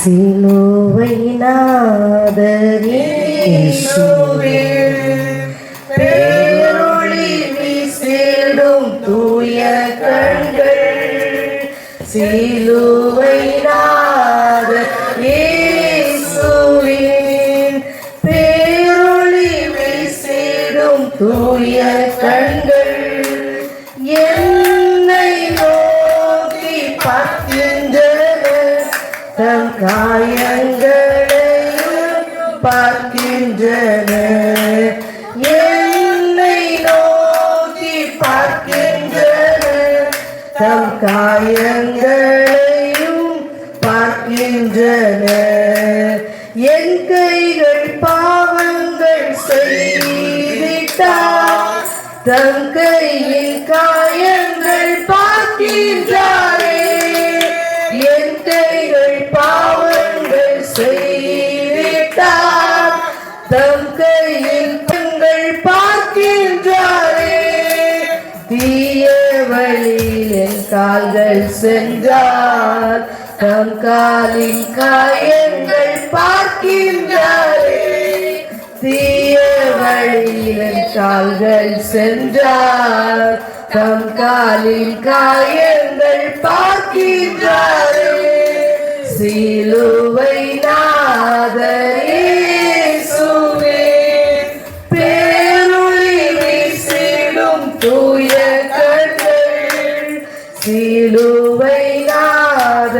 சிலுவை நாதரே பேரொளி வீசிடும் தூய கண்கள். சிலுவை நாத இயேசுவின் பேரொளி வீசிடும் தூய காயங்களையும் பார்க்கின்றன. என்னை நோக்கி பார்க்கின்றன. தம் காயங்களையும் பார்க்கின்றன. என் கைகள் பாவங்கள் செய்திட்டார் தம் கையில் தம் கையில் கண்கள் பார்க்கின்றாரே. தீய வழியில் என் கால்கள் சென்றார் தம் காலின் காயங்கள் பார்க்கின்றாரே. தீய வழியில் என் கால்கள் சென்றார் தம் காலின் காயங்கள் பார்க்கின்றாரே. சிலுவை தூய கண்கள் சிலுவை நாத